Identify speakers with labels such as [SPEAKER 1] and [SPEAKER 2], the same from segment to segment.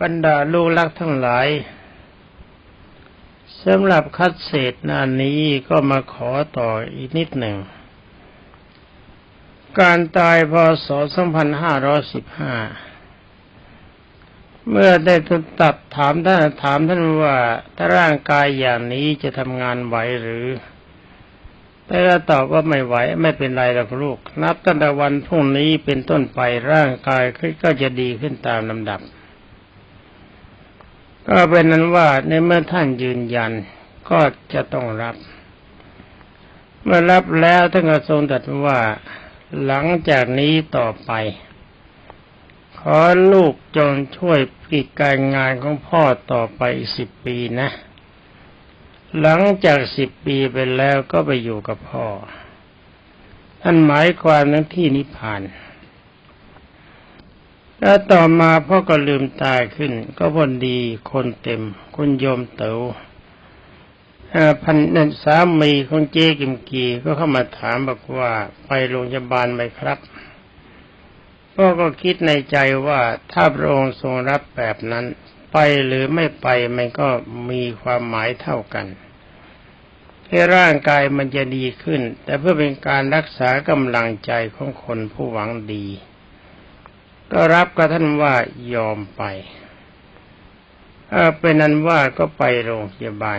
[SPEAKER 1] บรรดาลูกรักทั้งหลายสำหรับคัดเศษน้านี้ก็มาขอต่ออีกนิดหนึ่ง การตายพศ 2515 เมื่อได้ทุตัดถามท่านถามท่านว่าถ้าร่างกายอย่างนี้จะทำงานไหวหรือแต่ก็ตอบว่าไม่ไหวไม่เป็นไรหรอกลูก นับตั้งแต่วันพรุ่งนี้เป็นต้นไปร่างกายก็จะดีขึ้นตามลำดับ ก็เป็นนั้นว่าในเมื่อท่านยืนยันก็จะต้องรับ เมื่อรับแล้วท่านก็ทรงตรัสว่าหลังจากนี้ต่อไป ขอลูกจงช่วยกิจการงานของพ่อต่อไปสิบปีนะ หลังจากสิบปีไปแล้วก็ไปอยู่กับพ่อ ท่านหมายความนั้นที่นิพพาน แล้วต่อมาพ่อก็ลืมตายขึ้น ก็พอดีคนเต็ม คุณโยมเต๋อพันนันสามีของเจ๊กิมกีก็เข้ามาถามบอกว่าไปโรงพยาบาลไหมครับพ่อก็คิดในใจว่าถ้าพระองค์ทรงรับแบบนั้น ไปหรือไม่ไปมันก็มีความหมายเท่ากันให้ร่างกายมันจะดีขึ้น แต่เพื่อเป็นการรักษากำลังใจของคนผู้หวังดี ก็รับกับท่านว่ายอมไปเออเป็นนั้นว่าก็ไปโรงพยาบาล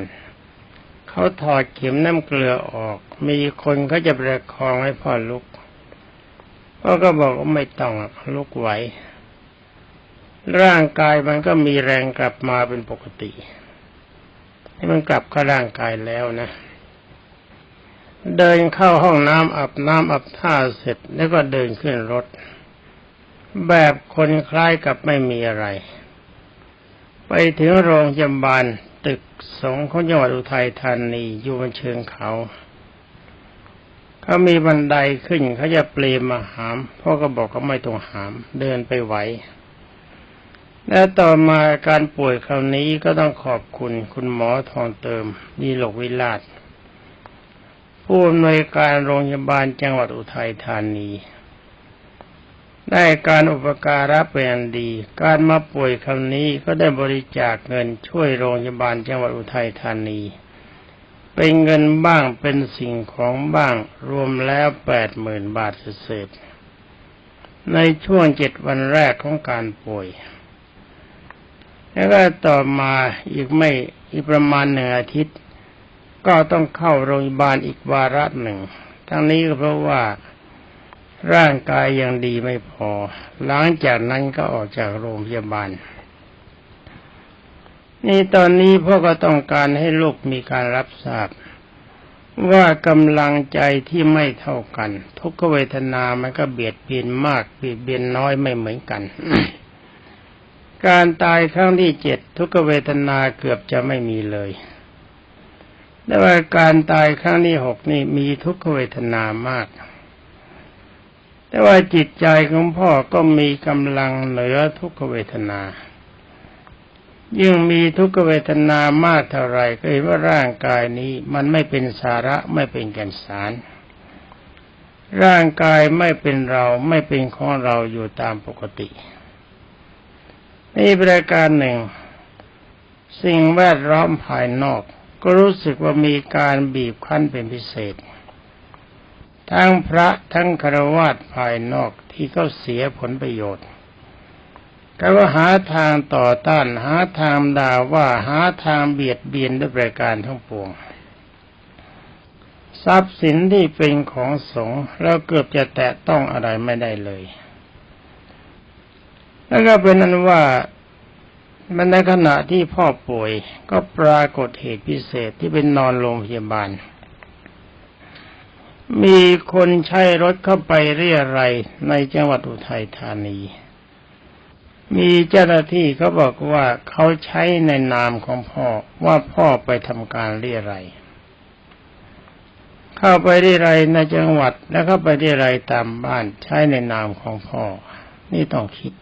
[SPEAKER 1] เขาถอดเข็มน้ำเกลือออก มีคนเขาจะประคองให้พ่อลุกพ่อก็บอกว่าไม่ต้องลุกไหว ร่างกายมันก็มีแรงกลับมาเป็นปกติให้มันกลับเข้าร่างกายแล้วนะ เดินเข้าห้องน้ำอาบน้ำอาบท่าเสร็จแล้วก็เดินขึ้นรถ แบบคนคล้ายกับไม่มีอะไร ไปถึงโรงพยาบาลตึกสงของจังหวัดอุทัยธานีอยู่บนเชิงเขาเขามีบันไดขึ้นเขาจะเปลมาหามพ่อก็บอกก็ไม่ต้องหาม เดินไปไหว และต่อมาการป่วยคราวนี้ก็ต้องขอบคุณคุณหมอทองเติมดีหลกวิลาศผู้อำนวยการโรงพยาบาลจังหวัดอุทัยธานี ได้การอุปการะเป็นอันดี การมาป่วยคำนี้ก็ได้บริจาคเงินช่วยโรงพยาบาลจังหวัดอุทัยธานี เป็นเงินบ้างเป็นสิ่งของบ้างรวมแล้วแปดหมื่นบาทเศษในช่วงเจ็ดวันแรกของการป่วย แล้วก็ต่อมาอีกไม่อีกประมาณหนึ่งอาทิตย์ ก็ต้องเข้าโรงพยาบาลอีกวาระหนึ่ง ทั้งนี้ก็เพราะว่า ร่างกายยังดีไม่พอ หลังจากนั้นก็ออกจากโรงพยาบาล นี่ตอนนี้พ่อก็ต้องการให้ลูกมีการรับทราบ ว่ากำลังใจที่ไม่เท่ากัน ทุกขเวทนามันก็เบียดเบียนมากเบียดเบียนน้อยไม่เหมือนกัน การตายครั้งที่เจ็ดทุกขเวทนาเกือบจะไม่มีเลยแต่ว่าการตายครั้งที่หกนี่มีทุกขเวทนามาก แต่ว่าจิตใจของพ่อก็มีกำลังเหนือทุกขเวทนา ยิ่งมีทุกขเวทนามากเท่าไรก็เห็นว่าร่างกายนี้มันไม่เป็นสาระไม่เป็นแก่นสาร ร่างกายไม่เป็นเราไม่เป็นของเราอยู่ตามปกตินี่ประการหนึ่ง สิ่งแวดล้อมภายนอก ก็รู้สึกว่ามีการบีบคั้นเป็นพิเศษ ทั้งพระทั้งครวาสภายนอกที่เขาเสียผลประโยชน์ก็ว่าหาทางต่อต้านหาทางด่าว่าหาทางเบียดเบียนด้วยประการทั้งปวง ทรัพย์สินที่เป็นของสงฆ์แล้วเกือบจะแตะต้องอะไรไม่ได้เลย แล้วก็เป็นนั้นว่ามันในขณะที่พ่อป่วยก็ปรากฏเหตุพิเศษที่เป็นนอนโรงพยาบาล มีคนใช้รถเข้าไปเรียอะไรในจังหวัดอุทัยธานี มีเจ้าหน้าที่เขาบอกว่าเขาใช้ในนามของพ่อว่าพ่อไปทำการเรียอะไรเข้าไปเรียอะไรในจังหวัดแล้วเข้าไปเรียอะไรตามบ้านใช้ในนามของพ่อ นี่ต้องคิด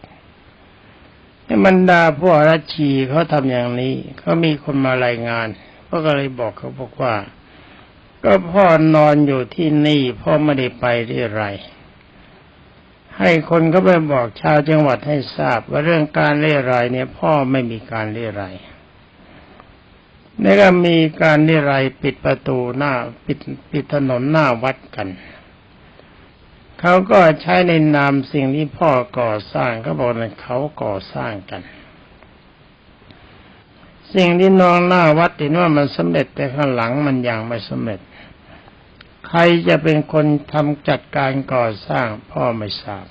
[SPEAKER 1] ในบรรดาพวกรัชชีเขาทำอย่างนี้เขามีคนมารายงานก็เลยบอกเขาบอกว่า ก็พ่อนอนอยู่ที่นี่พ่อไม่ได้ไปที่ไร ให้คนเขาไปบอกชาวจังหวัดให้ทราบ ว่าเรื่องการเล่รเนี่ย พ่อไม่มีการเล่รนี่ก็มีการเล่รปิดประตูหน้า ปิดปิดถนนหน้าวัดกันเขาก็ใช้ในนามสิ่งที่พ่อก่อสร้างเขาบอกว่าเขาก่อสร้างกัน สิ่งที่นองหน้าวัดเห็นว่ามันสำเร็จแต่ข้างหลังมันยังไม่สำเร็จ ใครจะเป็นคนทำจัดการก่อสร้างพ่อไม่ทราบ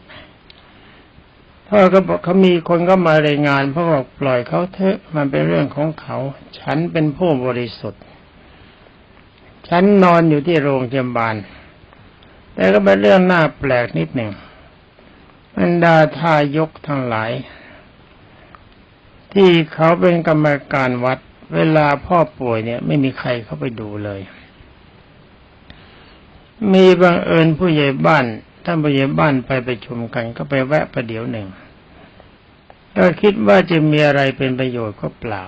[SPEAKER 1] พ่อก็บอกเขามีคนก็มารายงานพ่อบอกปล่อยเขาเถอะมันเป็นเรื่องของเขา ฉันเป็นผู้บริสุทธิ์ ฉันนอนอยู่ที่โรงพยาบาลแต่ก็เป็นเรื่องน่าแปลกนิดหนึ่งบรรดาทายกทั้งหลาย ที่เขาเป็นกรรมการวัด เวลาพ่อป่วยเนี่ย ไม่มีใครเข้าไปดูเลย มีบังเอิญผู้ใหญ่บ้านท่านผู้ใหญ่บ้านไปไปชุมกัน ก็ไปแวะประเดี๋ยวหนึ่งก็คิดว่าจะมีอะไรเป็นประโยชน์ก็เปล่า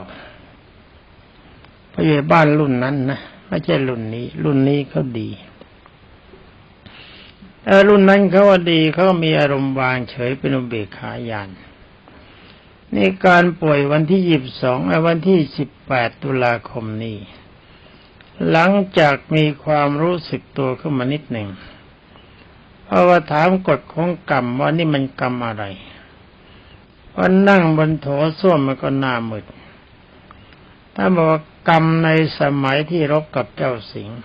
[SPEAKER 1] ผู้ใหญ่บ้านรุ่นนั้นนะไม่ใช่รุ่นนี้ รุ่นนี้เขาดีแต่รุ่นนั้นเขาว่าดีเขามีอารมณ์วางเฉยเป็นอุเบกขายานนี่การป่วยวันที่ยี่สิบสองวันที่สิบแปดตุลาคมนี้ หลังจากมีความรู้สึกตัวขึ้นมานิดหนึ่งเพราะว่าถามกฎของกรรมว่านี่มันกรรมอะไรว่านั่งบนโถส้วมมันก็หน้ามืดถ้าบอกกรรมในสมัยที่รบกับเจ้าสิงห์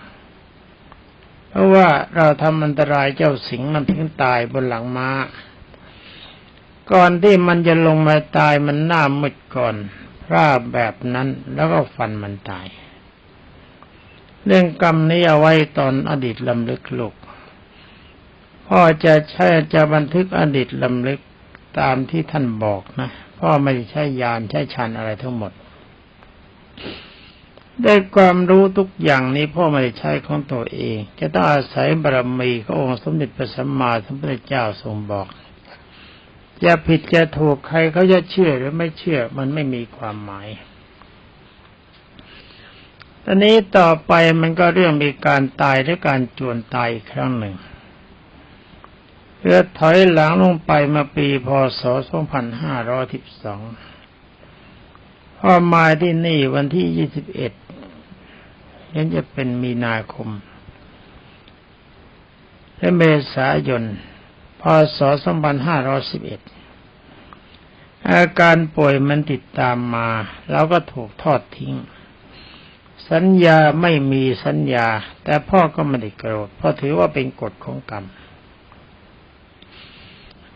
[SPEAKER 1] เพราะว่าเราทำอันตรายเจ้าสิงห์มันถึงตายบนหลังมา้า ก่อนที่มันจะลงมาตายมันหน้ามืดก่อนพร่าแบบนั้นแล้วก็ฟันมันตาย เรื่องกรรมนี้เอาไว้ตอนอดีตลำลึกลูกพ่อจะใช้จะบันทึกอดีตลำลึกตามที่ท่านบอกนะ พ่อไม่ใช้ยานใช้ชันอะไรทั้งหมด ได้ความรู้ทุกอย่างนี้พ่อไม่ได้ใช้ของตัวเอง จะต้องอาศัยบารมีขององค์สมเด็จพระสัมมาสัมพุทธเจ้าทรงบอกจะผิดจะถูกใครเขาจะเชื่อหรือไม่เชื่อมันไม่มีความหมาย ตอนนี้ต่อไปมันก็เรื่องมีการตายและการจวนตายอีกครั้งหนึ่งเพื่อถอยหลังลงไปมาปีพศ 2512พ่อมาที่นี่วันที่ 21ยังจะเป็นมีนาคมและเมษายน พศ 2511 อาการป่วยมันติดตามมา แล้วก็ถูกทอดทิ้ง สัญญาไม่มีสัญญา แต่พ่อก็ไม่ได้โกรธเพราะถือว่าเป็นกฎของกรรม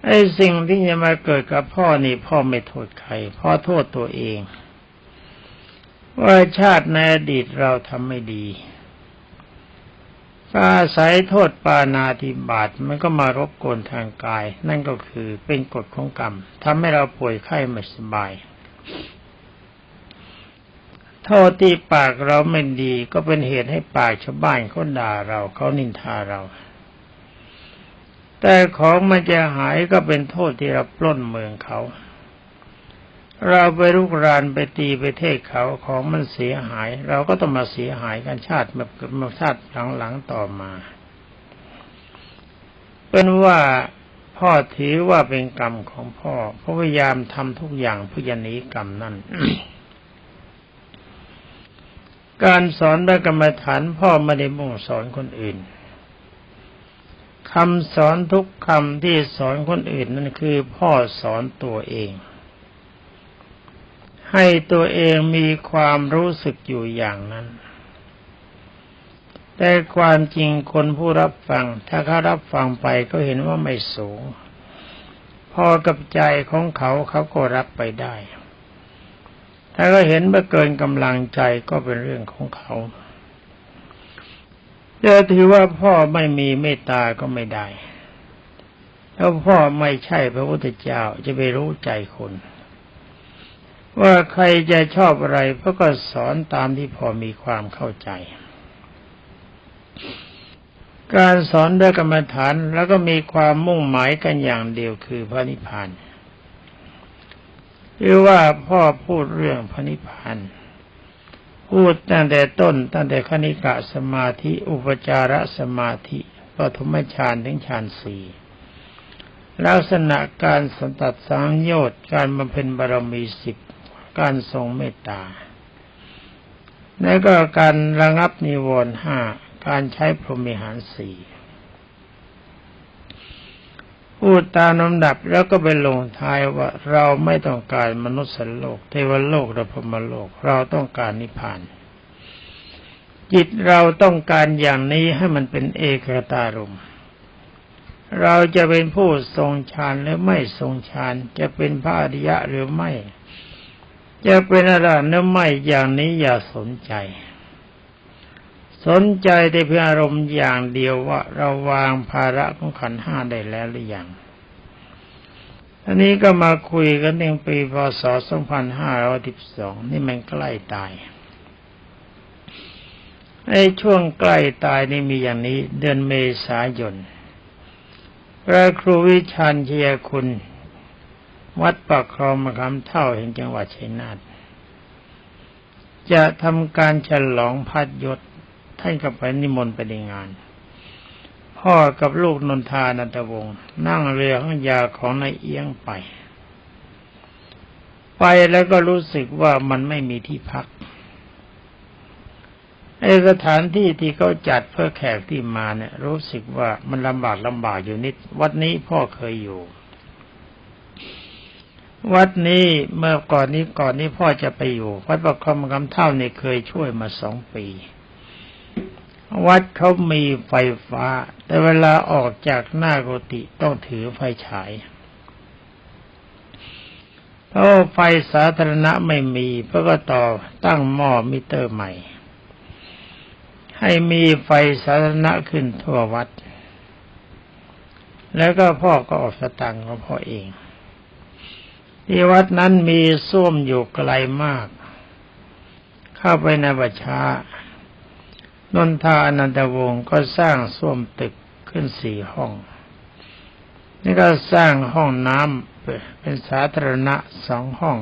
[SPEAKER 1] ไอ้สิ่งที่จะมาเกิดกับพ่อนี่พ่อไม่โทษใคร พ่อโทษตัวเองว่าชาติในอดีตเราทำไม่ดีก็อาศัยโทษปานาธิบาตมันก็มารบกวนทางกาย นั่นก็คือเป็นกฎของกรรมทำให้เราป่วยไข้ไม่สบาย โทษที่ปากเราไม่ดีก็เป็นเหตุให้ปากชาวบ้านเขาด่าเราเขานินทาเรา แต่ของมันจะหายก็เป็นโทษที่เราปล้นเมืองเขา เราไปรุกรานไปตีไปเทศเขาของมันเสียหาย เราก็ต้องมาเสียหายกันชาติแบบมาชาติหลังๆต่อมา เป็นว่าพ่อถือว่าเป็นกรรมของพ่อพยายามทำทุกอย่างเพื่อจะหนีกรรมนั่น การสอนแบบกรรมฐานพ่อไม่ได้มุ่งสอนคนอื่นคำสอนทุกคำที่สอนคนอื่นนั่นคือพ่อสอนตัวเอง ให้ตัวเองมีความรู้สึกอยู่อย่างนั้น แต่ความจริงคนผู้รับฟัง ถ้าเขารับฟังไปก็เห็นว่าไม่สูง พอกับใจของเขาเขาก็รับไปได้ ถ้าก็เห็นว่าเกินกำลังใจก็เป็นเรื่องของเขาจะถือว่าพ่อไม่มีเมตตาก็ไม่ได้แล้วพ่อไม่ใช่พระพุทธเจ้าจะไปรู้ใจคน ว่าใครจะชอบอะไรพ่อก็สอนตามที่พอมีความเข้าใจ การสอนด้วยกรรมฐานแล้วก็มีความมุ่งหมายกันอย่างเดียวคือพระนิพพาน หรือว่าพ่อพูดเรื่องพระนิพพานพูดตั้งแต่ต้นตั้งแต่คณิกะสมาธิ อุปจารสมาธิปฐมฌานถึงฌานสี่ลักษณะการสันตัดสังโยชน์การบำเพ็ญบารมีสิบการทรงเมตตาแล้วก็การระงับนิวรณ์ห้าการใช้พรหมิหารสี่ พูดตามลำดับแล้วก็ไปลงท้ายว่าเราไม่ต้องการมนุษย์สโลก เทวโลกและพรมโลก เราต้องการนิพพาน จิตเราต้องการอย่างนี้ให้มันเป็นเอกตารมณ์เราจะเป็นผู้ทรงฌานหรือไม่ทรงฌานจะเป็นพระอริยะหรือไม่ จะเป็นอะไรหรือไม่อย่างนี้อย่าสนใจ สนใจแต่เพียงอารมณ์อย่างเดียวว่าเราวางภาระของขันห้าได้แล้วหรือยังอันนี้ก็มาคุยกันในปีพศ 2512 นี่มันใกล้ตาย ไอ้ช่วงใกล้ตายนี่มีอย่างนี้ เดือนเมษายน พระครูวิชานเชียคุณ วัดปากคลองมะขามเท่าแห่งจังหวัดชัยนาท จะทำการฉลองพัดยศ ท่านก็ไปนิมนต์ไปในงาน พ่อกับลูกนนทานันตวงศ์นั่งเรือข้างยาของนายเอียงไป ไปแล้วก็รู้สึกว่ามันไม่มีที่พักไอสถานที่ที่เขาจัดเพื่อแขกที่มาเนี่ย รู้สึกว่ามันลำบากลำบากอยู่นิด วัดนี้พ่อเคยอยู่ วัดนี้เมื่อก่อนนี้ก่อนนี้พ่อจะไปอยู่วัดประคำคำเท่าเนี่ยเคยช่วยมาสองปี วัดเขามีไฟฟ้า แต่เวลาออกจากหน้ากุฏิต้องถือไฟฉายเพราะไฟสาธารณะไม่มีเพื่อก็ต่อตั้งหม้อมิเตอร์ใหม่ ให้มีไฟสาธารณะขึ้นทั่ววัด แล้วก็พ่อก็ออกสตังค์ของพ่อเองที่วัดนั้นมีส้วมอยู่ไกลมาก เข้าไปในบัชา นนทาอนันตวงศ์ก็สร้างส้วมตึกขึ้นสี่ห้อง นี่ก็สร้างห้องน้ำเป็นสาธารณะสองห้อง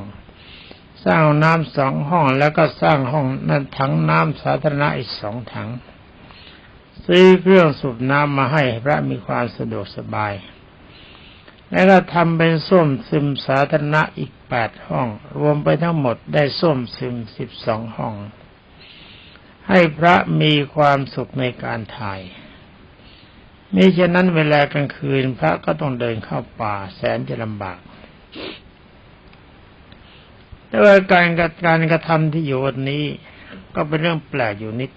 [SPEAKER 1] สร้างน้ำสองห้องแล้วก็สร้างห้องนั้นถังน้ำสาธารณะอีกสองถัง ซื้อเครื่องสูบน้ำมาให้พระมีความสะดวกสบาย แล้วก็ทำเป็นส้วมซึมสาธารณะอีกแปดห้อง รวมไปทั้งหมดได้ส้วมซึมสิบสองห้อง ให้พระมีความสุขในการถ่ายมิฉะนั้นเวลากลางคืนพระก็ต้องเดินเข้าป่าแสนจะลำบาก แต่ว่าการการกระทำที่อยู่วันนี้ ก็เป็นเรื่องแปลกอยู่นิด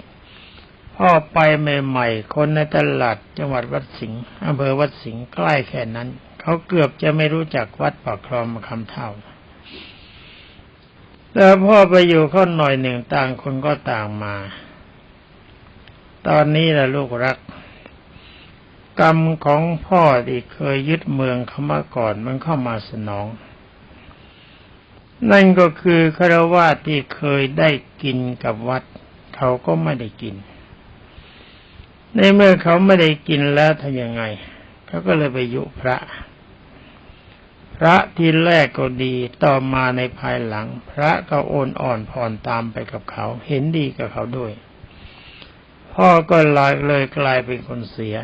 [SPEAKER 1] พ่อไปใหม่ๆ คนในตลาดจังหวัดวัดสิงห์อำเภอวัดสิงห์ใกล้แค่นั้น เขาเกือบจะไม่รู้จักวัดปากคลองมาคำเท่า แต่พ่อไปอยู่ข้าหน่อยหนึ่งต่างคนก็ต่างมา ตอนนี้แหละลูกรัก กรรมของพ่อที่เคยยึดเมืองเขามาก่อนมันเข้ามาสนอง นั่นก็คือคารวะที่เคยได้กินกับวัด เขาก็ไม่ได้กิน ในเมื่อเขาไม่ได้กินแล้วทำยังไง เขาก็เลยไปยุพระ พระที่แรกก็ดีต่อมาในภายหลัง พระก็โอนอ่อนผ่อนตามไปกับเขา เห็นดีกับเขาด้วย พ่อก็ลายเลยกลายเป็นคนเสีย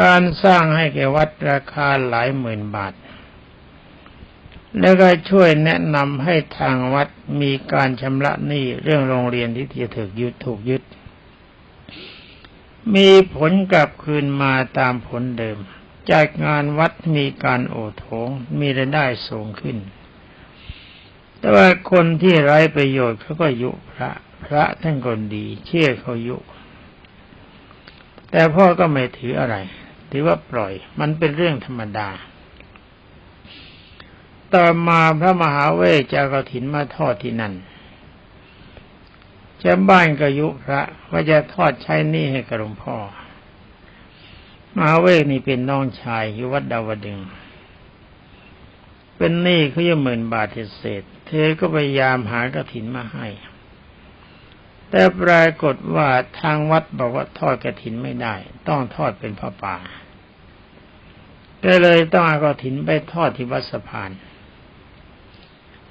[SPEAKER 1] การสร้างให้แกวัดราคาหลายหมื่นบาท แล้วก็ช่วยแนะนำให้ทางวัดมีการชำระหนี้เรื่องโรงเรียนที่ถูกยึดถูกยึด มีผลกลับคืนมาตามผลเดิม จากงานวัดมีการโอโถงมีรายได้สูงขึ้น แต่ว่าคนที่ไร้ประโยชน์เขาก็ยุพระ พระท่านคนดี เชื่อเขายุ แต่พ่อก็ไม่ถืออะไร ถือว่าปล่อย มันเป็นเรื่องธรรมดา ต่อมาพระมหาเวชจะกระถินมาทอดที่นั่นจะบ้านก็ยุพระว่าจะทอดใช้นี่ให้กับหลวงพ่อ มหาเวกนี่เป็นน้องชายอยู่วัดดาวดึง เป็นหนี้เขาจะหมื่นบาทเศษ เธอก็พยายามหากระถินมาให้ แต่ปรากฏว่าทางวัดบอกว่าทอดกระถินไม่ได้ ต้องทอดเป็นพระป่า ก็เลยต้องเอากระถินไปทอดที่วัดสะพาน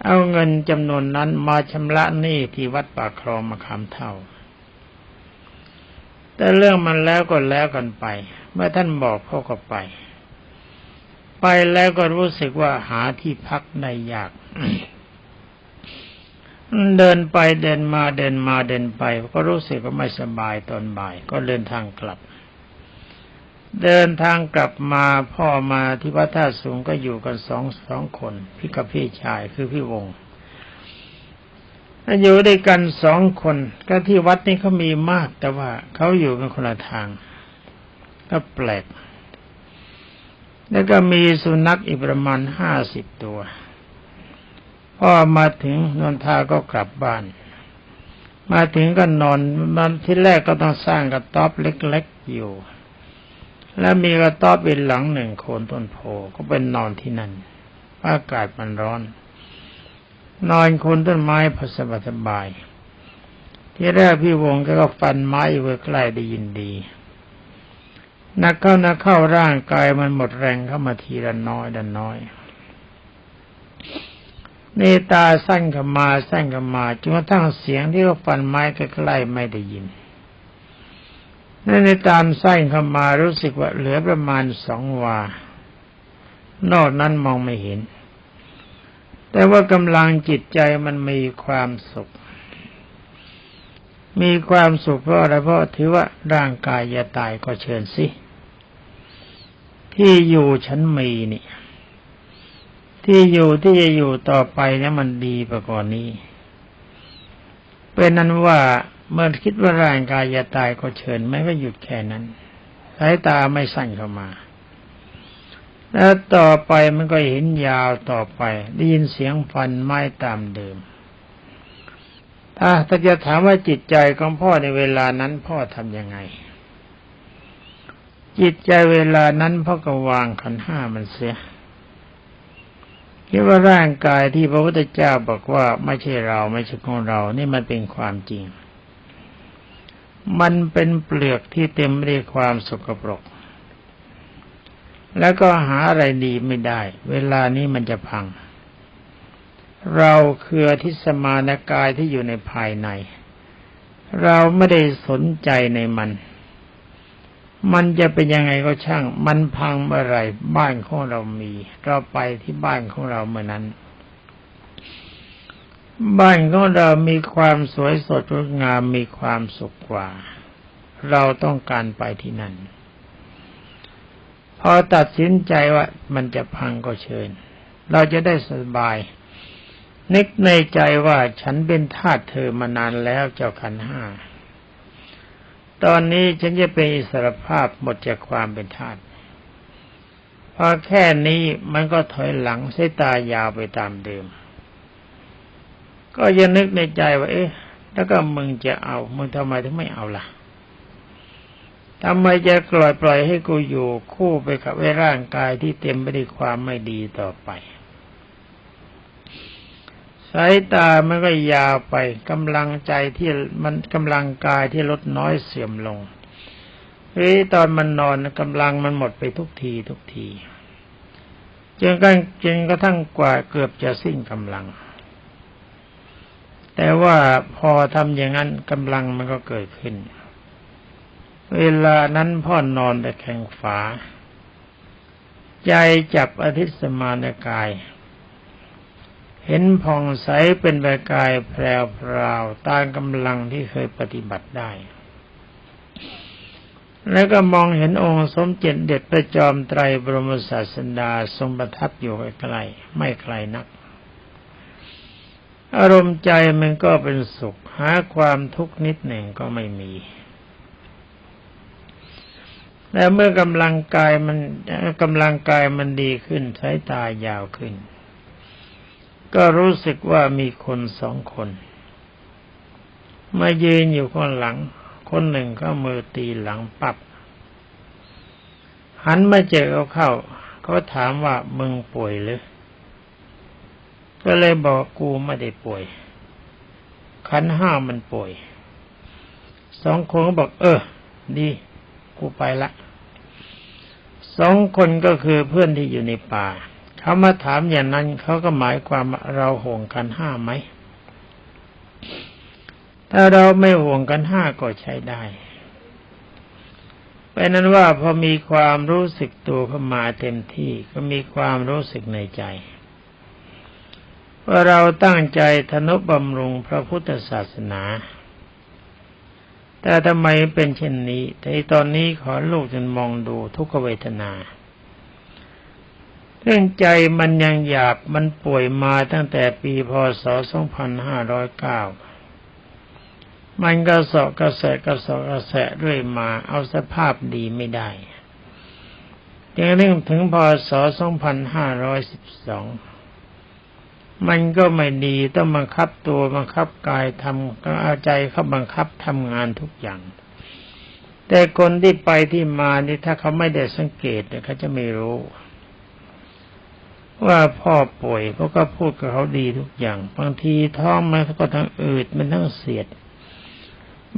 [SPEAKER 1] เอาเงินจำนวนนั้นมาชำระหนี้ที่วัดปากคลองมาคำเท่า แต่เรื่องมันแล้วก็แล้วกันไป เมื่อท่านบอกพ่อก็ไป ไปแล้วก็รู้สึกว่าหาที่พักได้ยาก เดินไปเดินมาเดินมาเดินไป ก็รู้สึกว่าไม่สบายตอนบ่าย ก็เดินทางกลับ เดินทางกลับมาพ่อมาที่วัดท่าสูงก็อยู่กันสองสองคน พี่กับพี่ชายคือพี่วงอยู่ด้วยกันสองคน ก็ที่วัดนี้เขามีมากแต่ว่าเขาอยู่กันคนละทาง ก็แปลก แล้วก็มีสุนัขอีกประมาณห้าสิบตัว พ่อมาถึงนนทาก็กลับบ้าน มาถึงก็นอนมันที่แรกก็ต้องสร้างกระต๊อบเล็กๆอยู่ แล้วมีกระต๊อบเป็นหลังหนึ่งโคนต้นโพก็เป็นนอนที่นั่นอากาศมันร้อน นอนคนต้นไม้พอสบายสบายที่แรกพี่วงก็ฟันไม้อยู่ใกล้ได้ยินดี นักเข้านักเข้าร่างกายมันหมดแรงเข้ามาทีละน้อยดันน้อยเนตาสั้นกับมาสั้นกับมาจนกระทั่งเสียงที่เขาฟันไม้ใกล้ๆไม่ได้ยินนั่นในตามสั้นเข้ามารู้สึกว่าเหลือประมาณสองวา นอกนั้นมองไม่เห็น แต่ว่ากำลังจิตใจมันมีความสุข มีความสุขเพราะอะไรเพราะถือว่าร่างกายจะตายก็เชิญสิ ที่อยู่ฉันมีนี่ ที่อยู่ที่จะอยู่ต่อไปเนี่ยมันดีกว่าก่อนนี้ เป็นนั้นว่าเมื่อคิดว่าร่างกายจะตายก็เชิญไม่ก็หยุดแค่นั้นสายตาไม่สั้นเข้ามา แล้วต่อไปมันก็เห็นยาวต่อไป ได้ยินเสียงฟันไม้ตามเดิม ถ้าถ้าจะถามว่าจิตใจของพ่อในเวลานั้นพ่อทำยังไง จิตใจเวลานั้นพ่อก็วางขันห้ามันเสียคิดว่าร่างกายที่พระพุทธเจ้าบอกว่าไม่ใช่เราไม่ใช่ของเรา นี่มันเป็นความจริง มันเป็นเปลือกที่เต็มไปด้วยความสกปรก แล้วก็หาอะไรดีไม่ได้ เวลานี้มันจะพัง เราคือทิสมานกายที่อยู่ในภายใน เราไม่ได้สนใจในมัน มันจะเป็นยังไงก็ช่าง มันพังเมื่อไรบ้านของเรามี เราไปที่บ้านของเราเมื่อนั้น บ้านของเรามีความสวยสดงดงามมีความสุขกว่า เราต้องการไปที่นั่น พอตัดสินใจว่ามันจะพังก็เชิญ เราจะได้สบาย นึกในใจว่าฉันเป็นทาสเธอมานานแล้วเจ้าขันห้า ตอนนี้ฉันจะเป็นอิสรภาพหมดจากความเป็นทาสพอแค่นี้มันก็ถอยหลังใช้ตายาวไปตามเดิม ก็ยังนึกในใจว่า เอ๊ะ แล้วก็มึงจะเอา มึงทำไมถึงไม่เอาล่ะทำไมจะปล่อยปล่อยให้กูอยู่คู่ไปกับไอ้ร่างกายที่เต็มไปด้วยความไม่ดีต่อไป สายตามันก็ยาวไปกำลังใจที่มันกำลังกายที่ลดน้อยเสื่อมลงเฮ้ยตอนมันนอนกำลังมันหมดไปทุกทีทุกทีจนกันจนกระทั่งกว่าเกือบจะสิ้นกำลัง แต่ว่าพอทำอย่างนั้นกำลังมันก็เกิดขึ้น เวลานั้นพ่อนอนแต่แข็งฝา ใจจับอธิสมานกาย เห็นผ่องใสเป็นใบกายแพรวพราวตามกำลังที่เคยปฏิบัติได้ แล้วก็มองเห็นองค์สมเจ็จเด็ดประจอมไตรบรมศาสดาทรงประทับอยู่ใกล้ไม่ไกลนัก อารมณ์ใจมันก็เป็นสุข หาความทุกข์นิดหนึ่งก็ไม่มีและเมื่อกำลังกายมันกำลังกายมันดีขึ้นสายตายาวขึ้น ก็รู้สึกว่ามีคนสองคน มายืนอยู่ข้างหลัง คนหนึ่งก็มือตีหลังปับหันมาเจอเขาเข้า เขาถามว่ามึงป่วยหรือ ก็เลยบอกกูไม่ได้ป่วย ขันห้ามันป่วย สองคนก็บอก เออ ดี กูไปละ สองคนก็คือเพื่อนที่อยู่ในป่า เขามาถามอย่างนั้นเขาก็หมายความเราห่วงกันห้าไหม ถ้าเราไม่ห่วงกันห้าก็ใช้ได้เป็นนั้นว่าพอมีความรู้สึกตัวเข้ามาเต็มที่ก็มีความรู้สึกในใจว่าเราตั้งใจทนุบำรุงพระพุทธศาสนา แต่ทำไมเป็นเช่นนี้ แต่ตอนนี้ขอลูกจนมองดูทุกขเวทนา เรื่องใจมันยังหยาบมันป่วยมาตั้งแต่ปีพศ 2509 มันกระสอบกระแสกระสอบกระแสเรื่อยมา เอาสภาพดีไม่ได้ยังเรื่องถึงพศ 2512 มันก็ไม่ดีต้องบังคับตัวบังคับกายทำก็เอาใจเขาบังคับทำงานทุกอย่าง แต่คนที่ไปที่มานี่ถ้าเขาไม่ได้สังเกตเขาจะไม่รู้ ว่าพ่อป่วยเขาก็พูดกับเขาดีทุกอย่าง บางทีท้องมันก็ทั้งอืดมันทั้งเสียด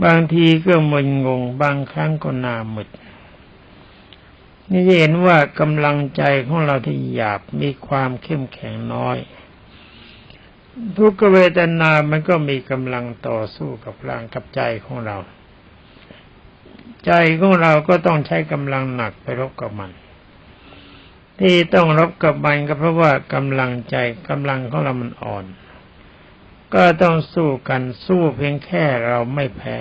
[SPEAKER 1] บางทีก็มึนงง บางครั้งก็หนาหมึดนี่จะเห็นว่ากำลังใจของเราที่หยาบมีความเข้มแข็งน้อย ทุกเวทนา มันก็มีกำลังต่อสู้กับร่างกับใจของเรา ใจของเราก็ต้องใช้กำลังหนักไปรบกับมัน ที่ต้องรบกับมันก็เพราะว่ากำลังใจกำลังของเรามันอ่อน ก็ต้องสู้กันสู้เพียงแค่เราไม่แพ้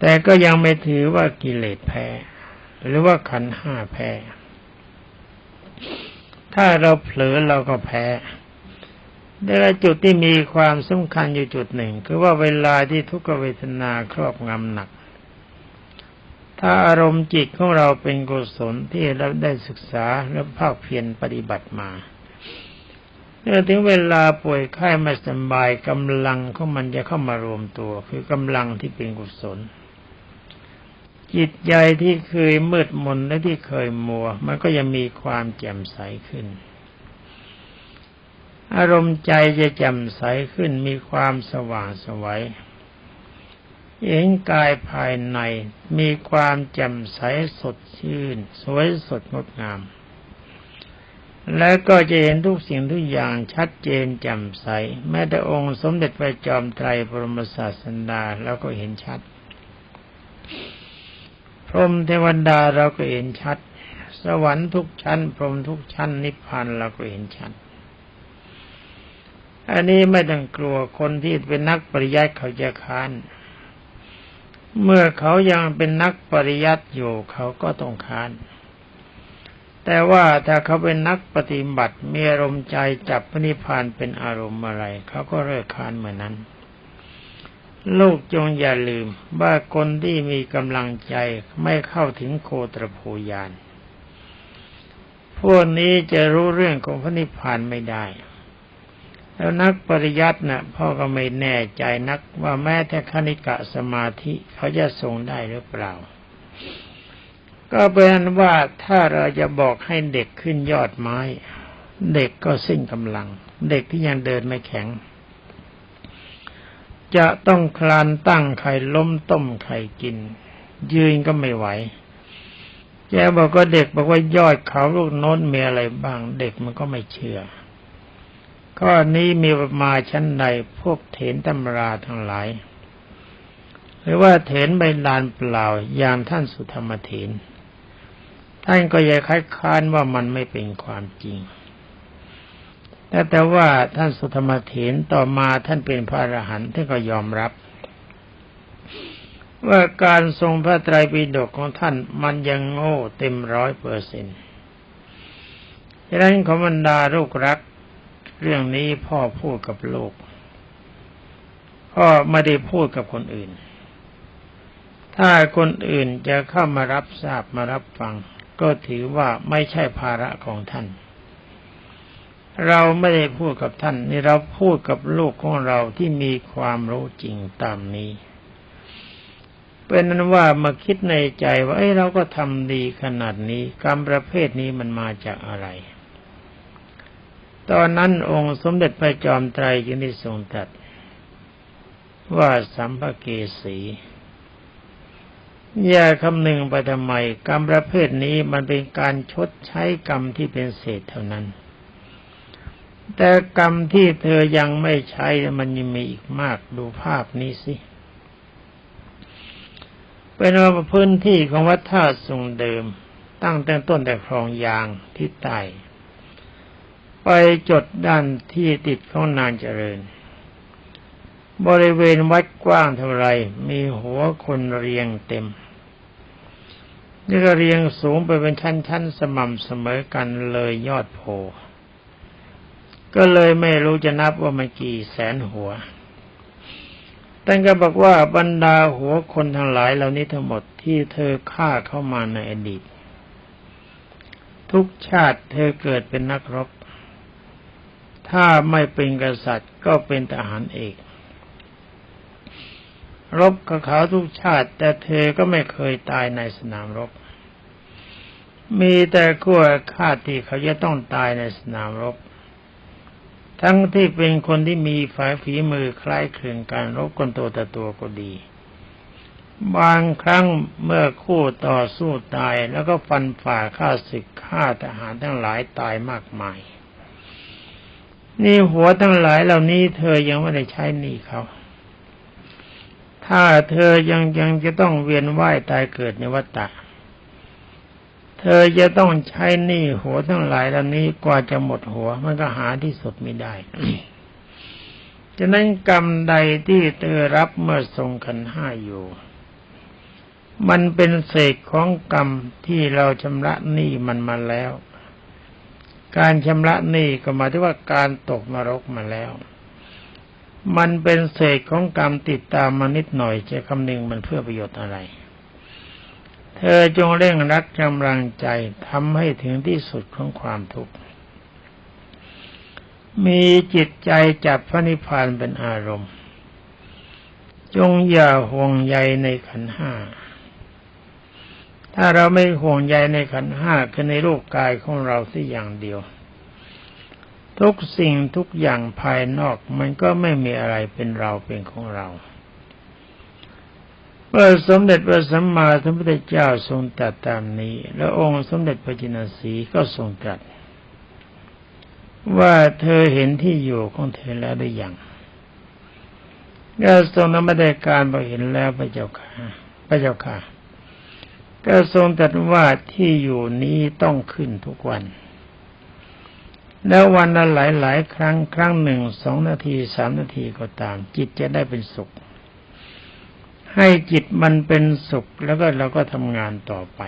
[SPEAKER 1] แต่ก็ยังไม่ถือว่ากิเลสแพ้ หรือว่าขันห้าแพ้ ถ้าเราเผลอเราก็แพ้แต่ละจุดที่มีความสำคัญอยู่จุดหนึ่ง คือว่าเวลาที่ทุกขเวทนาครอบงำหนัก ถ้าอารมณ์จิตของเราเป็นกุศลที่เราได้ศึกษาและภาคเพียรปฏิบัติมาเมื่อถึงเวลาป่วยไข้ไม่สบายกำลังของมันจะเข้ามารวมตัว คือกำลังที่เป็นกุศล จิตใจที่เคยมืดมนและที่เคยมัว มันก็ยังมีความแจ่มใสขึ้น อารมณ์ใจจะแจ่มใสขึ้นมีความสว่างสวัย เองกายภายในมีความแจ่มใสสดชื่น สวยสดงดงาม แล้วก็จะเห็นทุกสิ่งทุกอย่างชัดเจนแจ่มใส แม้แต่องค์สมเด็จพระจอมไตรบรมศาสดาเราก็เห็นชัด พรหมเทวดาเราก็เห็นชัด สวรรค์ทุกชั้น พรหมทุกชั้นนิพพานเราก็เห็นชัดอันนี้ไม่ต้องกลัวคนที่เป็นนักปริยัติเขาจะค้าน เมื่อเขายังเป็นนักปริยัติอยู่เขาก็ต้องค้าน แต่ว่าถ้าเขาเป็นนักปฏิบัติมีอารมณ์ใจจับพระนิพพานเป็นอารมณ์อะไร เขาก็เลิกคานเหมือนนั้น ลูกจงอย่าลืมว่าคนที่มีกำลังใจไม่เข้าถึงโคตรภูยานพวกนี้จะรู้เรื่องของพระนิพพานไม่ได้ แล้วนักปริยัตินะ่ะพ่อก็ไม่แน่ใจนักว่าแม้แต่คณิกะสมาธิเขาจะทรงได้หรือเปล่า ก็เป็นว่าถ้าเราจะบอกให้เด็กขึ้นยอดไม้ เด็กก็สิ้นกำลัง เด็กที่ยังเดินไม่แข็ง จะต้องคลานตั้งไข่ล้มต้มไข่กิน ยืนก็ไม่ไหวแกบอกก็เด็กบอกว่ายอดเขาลูกโน้นมีอะไรบ้าง เด็กมันก็ไม่เชื่อ ข้อนี้มีมาชั้นใดพวกเถนตำราทั้งหลาย หรือว่าเถนใบลานเปล่าอย่างท่านสุธรรมเถนท่านก็ยังคัดค้านว่ามันไม่เป็นความจริง แต่แต่ว่าท่านสุธรรมเถนต่อมาท่านเป็นพระอรหันต์ท่านก็ยอมรับ ว่าการทรงพระไตรปิฎกของท่านมันยังโง่เต็มร้อยเปอร์เซ็นต์ฉะนั้นขอบรรดาลูกรัก เรื่องนี้พ่อพูดกับลูก พ่อไม่ได้พูดกับคนอื่น ถ้าคนอื่นจะเข้ามารับทราบมารับฟัง ก็ถือว่าไม่ใช่ภาระของท่าน เราไม่ได้พูดกับท่าน นี่เราพูดกับลูกของเราที่มีความรู้จริงตามนี้เป็นนั้นว่ามาคิดในใจว่าเอ้เราก็ทำดีขนาดนี้ กรรมประเภทนี้มันมาจากอะไร ตอนนั้นองค์สมเด็จพระจอมไตรจึงได้ทรงตรัสว่าสัมภเกสีอย่าคำนึงไปทำไมกรรมประเภทนี้มันเป็นการชดใช้กรรมที่เป็นเศษเท่านั้น แต่กรรมที่เธอยังไม่ใช้มันยังมีอีกมากดูภาพนี้สิเป็นว่าพื้นที่ของวัดท่าสุงเดิม ตั้งแต่ต้นแต่คลองยางที่ใต้ ไปจดด้านที่ติดของนางเจริญ บริเวณวัดกว้างเท่าไรมีหัวคนเรียงเต็ม นี่ก็เรียงสูงไปเป็นชั้นๆสม่ำเสมอกันเลยยอดโพก็เลยไม่รู้จะนับว่ามันกี่แสนหัวท่านก็บอกว่าบรรดาหัวคนทั้งหลายเหล่านี้ทั้งหมดที่เธอฆ่าเข้ามาในอดีต ทุกชาติเธอเกิดเป็นนักรบ ถ้าไม่เป็นกษัตริย์ก็เป็นทหารเอก รบกับเขาทุกชาติ แต่เธอก็ไม่เคยตายในสนามรบ มีแต่ขั้วข้าที่เขาจะต้องตายในสนามรบ ทั้งที่เป็นคนที่มีฝ่ายฝีมือคล้ายคลึงการรบกันตัวต่อตัวก็ดี บางครั้งเมื่อคู่ต่อสู้ตายแล้วก็ฟันฝ่าฆ่าศึกฆ่าทหารทั้งหลายตายมากมาย นี่หัวทั้งหลายเหล่านี้เธอยังไม่ได้ใช้หนี้เขา ถ้าเธอยังยังจะต้องเวียนว่ายตายเกิดในวัฏฏะเธอจะต้องใช้หนี้หัวทั้งหลายเหล่านี้กว่าจะหมดหัว มันก็หาที่สุดไม่ได้ฉะนั้นกรรมใดที่เธอรับเมื่อทรงขันห้าอยู่ มันเป็นเศษของกรรมที่เราชำระหนี้มันมาแล้ว การชำระหนี้ก็หมายถึงว่าการตกนรกมาแล้ว มันเป็นเศษของกรรมติดตามมานิดหน่อยจะคำนึงมันเพื่อประโยชน์อะไร เธอจงเร่งรัดกำลังใจทำให้ถึงที่สุดของความทุกข์ มีจิตใจจับพระนิพพานเป็นอารมณ์ จงอย่าห่วงใยในขันห้า ถ้าเราไม่ห่วงใยในขันห้าคือในรูปกายของเราสิอย่างเดียว ทุกสิ่งทุกอย่างภายนอกมันก็ไม่มีอะไรเป็นเราเป็นของเราเมื่อสมเด็จพระสัมมาสัมพุทธเจ้าทรงตรัสตามนี้ แล้วองค์สมเด็จพระจินสีก็ทรงตรัสว่าเธอเห็นที่อยู่ของเธอแล้วหรือยังก็ทรงนมัได้การไปเห็นแล้วพระเจ้าค่ะ พระเจ้าค่ะ ก็ทรงตรัสว่าที่อยู่นี้ต้องขึ้นทุกวัน แล้ววันละหลายหลายครั้งครั้งหนึ่งสองนาทีสามนาทีก็ตาม จิตจะได้เป็นสุข ให้จิตมันเป็นสุขแล้วก็เราก็ทำงานต่อไป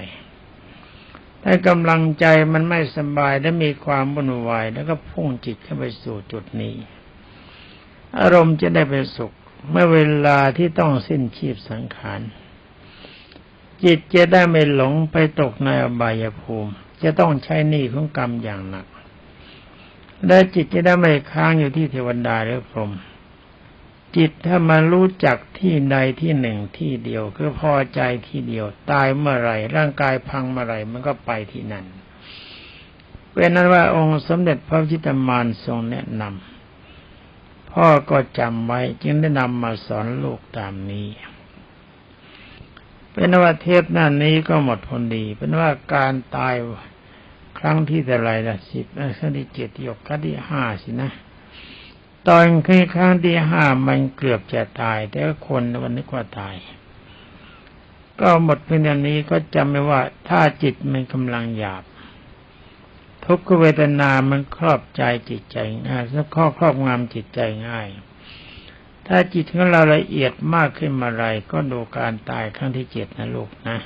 [SPEAKER 1] ถ้ากำลังใจมันไม่สบายและมีความวุ่นวายแล้วก็พุ่งจิตเข้าไปสู่จุดนี้ อารมณ์จะได้เป็นสุข เมื่อเวลาที่ต้องสิ้นชีพสังขาร จิตจะได้ไม่หลงไปตกในอบายภูมิ จะต้องใช้หนี้ของกรรมอย่างหนัก และจิตจะได้ไม่ค้างอยู่ที่เทวดาหรือพรหมจิตถ้ามันรู้จักที่ใดที่หนึ่งที่เดียว คือพอใจที่เดียว ตายเมื่อไรร่างกายพังเมื่อไรมันก็ไปที่นั่นเป็นนั้นว่าองค์สมเด็จพระจิตมานทรงแนะนำพ่อก็จำไว้จึงได้นำมาสอนลูกตามนี้ เป็นว่าเทปหน้านี้ก็หมดพอดี เป็นว่าการตายครั้งที่แต่ไรละสิบครั้งที่เจ็ดยกครั้งที่ห้าสินะ ตอนครั้งที่ห้ามันเกือบจะตาย แต่คนวันนี้ก็ตาย ก็หมดเพียงนี้ก็จำไว้ว่า ถ้าจิตมันกำลังหยาบ ทุกขเวทนามันครอบใจจิตใจง่ายแล้วข้อครอบงำจิตใจง่าย ถ้าจิตของเราละเอียดมากขึ้นมาไรก็ดูการตายครั้งที่เจ็ดนะลูกนะ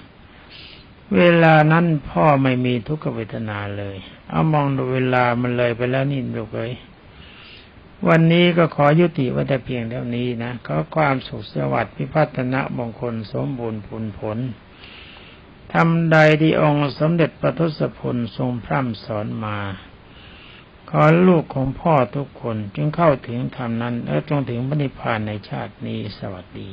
[SPEAKER 1] เวลานั้นพ่อไม่มีทุกขเวทนาเลย เอามองดูเวลามันเลยไปแล้วนี่ลูกเอ้ยวันนี้ก็ขอยุติไว้แต่เพียงเท่านี้นะขอความสุขสวัสดิ์พิพัฒนะมงคลสมบูรณ์ผลผลทำใดที่องค์สมเด็จพระทศพลทรงพร่ำสอนมา ขอลูกของพ่อทุกคนจึงเข้าถึงธรรมนั้น และจงถึงพระนิพพานในชาตินี้สวัสดี